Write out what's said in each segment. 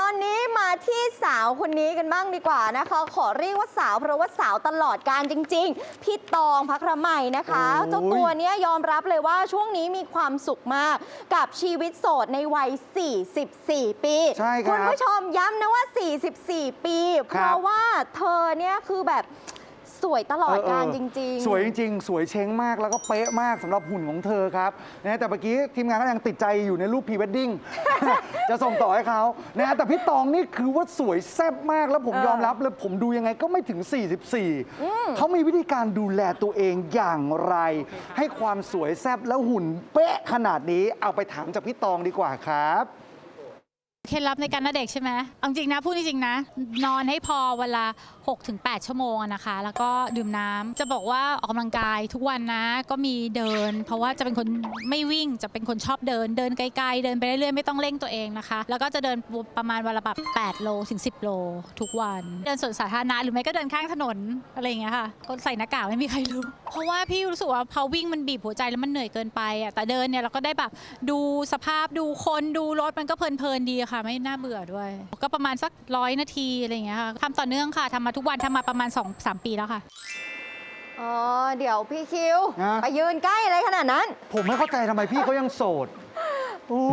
ตอนนี้มาที่สาวคนนี้กันบ้างดีกว่านะคะ ขอเรียกว่าสาวเพราะว่าสาวตลอดการจริง ๆ พี่ตองพักระไมนะคะ โอ้ย เจ้าตัวเนี้ยยอมรับเลยว่าช่วงนี้มีความสุขมากกับชีวิตโสดในวัย 44 ปีใช่ครับณผู้ชมย้ำนะว่า 44 ปี เพครับ ราะว่าเธอเนี่ยคือแบบ สวยตลอดการเออจริง ๆ สวยจริงๆ สวยเช้งมากแล้วก็เป๊ะมากสำหรับหุ่นของเธอครับนะแต่เมื่อกี้ทีมงานก็ยังติดใจอยู่ในรูปพรีเวดดิ้ง จะส่งต่อให้เขานะแต่พี่ตองนี่คือว่าสวยแซ่บมากแล้วผมเออยอมรับเลยผมดูยังไงก็ไม่ถึง 44 เขามีวิธีการดูแลตัวเองอย่างไร ให้ความสวยแซ่บแล้วหุ่นเป๊ะขนาดนี้เอาไปถามจากพี่ตองดีกว่าครับ เคล็ดลับในการหน้าเด็กใช่ไหมเอาจริงนะพูดจริงๆนะ นอนให้พอเวลา 6-8 ชั่วโมงอะนะคะ แล้วก็ดื่มน้ำจะบอกว่าออกกำลังกายทุกวันนะก็มีเดิน เพราะว่าจะเป็นคนไม่วิ่งจะเป็นคนชอบเดิน เดินไกลๆเดินไปเรื่อยๆไม่ต้องเร่งตัวเองนะคะ แล้วก็จะเดินประมาณวันละแบบ8โลถึง 10 โล ทุกวัน เดินสวนสาธารณะหรือไม่ก็เดินข้างถนนอะไรอย่างเงี้ยค่ะก็ใส่หน้ากากไม่มีใครรู้ เพราะว่าพี่รู้สึกว่าพอวิ่งมันบีบหัวใจแล้วมันเหนื่อยเกินไปอะแต่เดินเนี่ยเราก็ได้แบบดูสภาพดูคนดูรถมันก็เพลินๆดีอะค่ะ ไม่น่าเบื่อด้วย ก็ประมาณสักร้อยนาทีอะไรอย่างเงี้ยค่ะทำต่อเนื่องค่ะทำมาทุกวันทำมาประมาณ 2-3 ปีแล้วค่ะ อ๋อ เดี๋ยวพี่คิว ฮะ ไปยืนใกล้อะไรขนาดนั้น ผมไม่เข้าใจทำไมพี่เขายังโสดอู้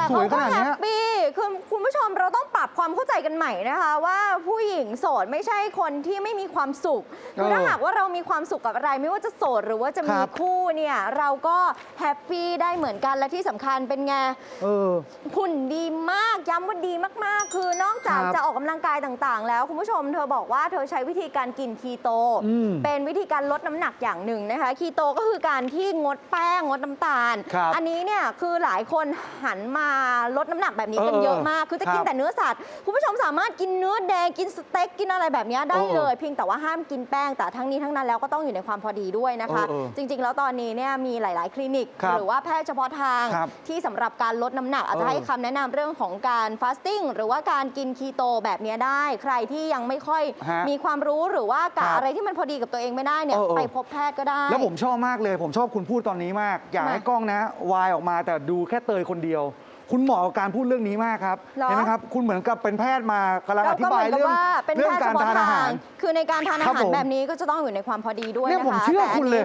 แต่สเขาวยขก็นาดแฮเนี้ปยปี้คือคุณผู้ชมเราต้องปรับความเข้าใจกันใหม่นะคะ ว่าผู้หญิงโสดไม่ใช่คนที่ไม่มีความสุขคือเออถ้าหากว่าเรามีความสุขกับอะไร ไม่ว่าจะโสดหรือว่าจะมีครับ คู่เนี่ยเราก็แฮปปี้ได้เหมือนกันและที่สำคัญเป็นไง เออ หุ่นดีมากย้ำว่าดีมากๆ คือนอกจากครับจะออกกำลังกายต่างๆ แล้ว คุณผู้ชมเธอบอกว่าเธอใช้วิธีการกินคีโต อืมเป็นวิธีการลดน้ำหนักอย่างหนึ่งนะคะ คีโตก็คือการที่งดแป้งงดน้ำตาล ครับอันนี้เนี่ยคือหลายคนหันมาลดน้ำหนักแบบนี้กันเออเยอะมาก คือจะกินครับแต่เนื้อสัตว์คุณผู้ชมสามารถกินเนื้อแดงกินสเต็กกินอะไรแบบนี้ได้เออเลย เพียงแต่ว่าห้ามกินแป้งแต่ทั้งนี้ทั้งนั้นแล้วก็ต้องอยู่ในความพอดีด้วยนะคะ เออเออจริง ๆ แล้วตอนนี้เนี่ยมีหลาย ๆ คลินิก ครับหรือว่าแพทย์เฉพาะทางครับที่สำหรับการลดน้ำหนักอาจจะเออ ให้คำแนะนำเรื่องของการฟาสติ้งหรือว่าการกินคีโตแบบนี้ได้ ใครที่ยังไม่ค่อยฮะมีความรู้หรือว่ากะครับอะไรที่มันพอดีกับตัวเองไม่ได้เนี่ยเออเออ ไปพบแพทย์ก็ได้ แล้วผมชอบมากเลย ผมชอบคุณพูดตอนนี้มาก อยากให้มากล้องนะ วายออกมาแต่ดูแค่เตยคนเดียว คุณเหมาะกับการพูดเรื่องนี้มากครับหรอ เห็นไหมครับ คุณเหมือนกับเป็นแพทย์มากำลังอเราธิก็เหบายมือนกับเรื่องว่าเป็นเรื่แพทย์เฉการพาะทานอาทาหางร คือในการทานอาครับหารผมแบบนี้ก็จะต้องอยู่ในความพอดีด้วยเนี่ยนะคะผมเชื่อแต่นคุณเลย นี้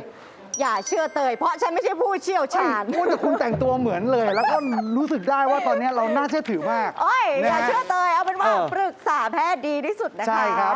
อย่าเชื่อเตย เพราะฉันไม่ใช่ผู้เชี่ยวชาญ พูดแต่คุณแต่งตัวเหมือนเลย แล้วก็รู้สึกได้ว่าตอนนี้เราน่าเชื่อถือมากโอ้ยอย่านะฮะ เชื่อเตย เอาเป็นว่าเออ ปรึกษาแพทย์ดีที่สุดนะคะ ใช่ครับ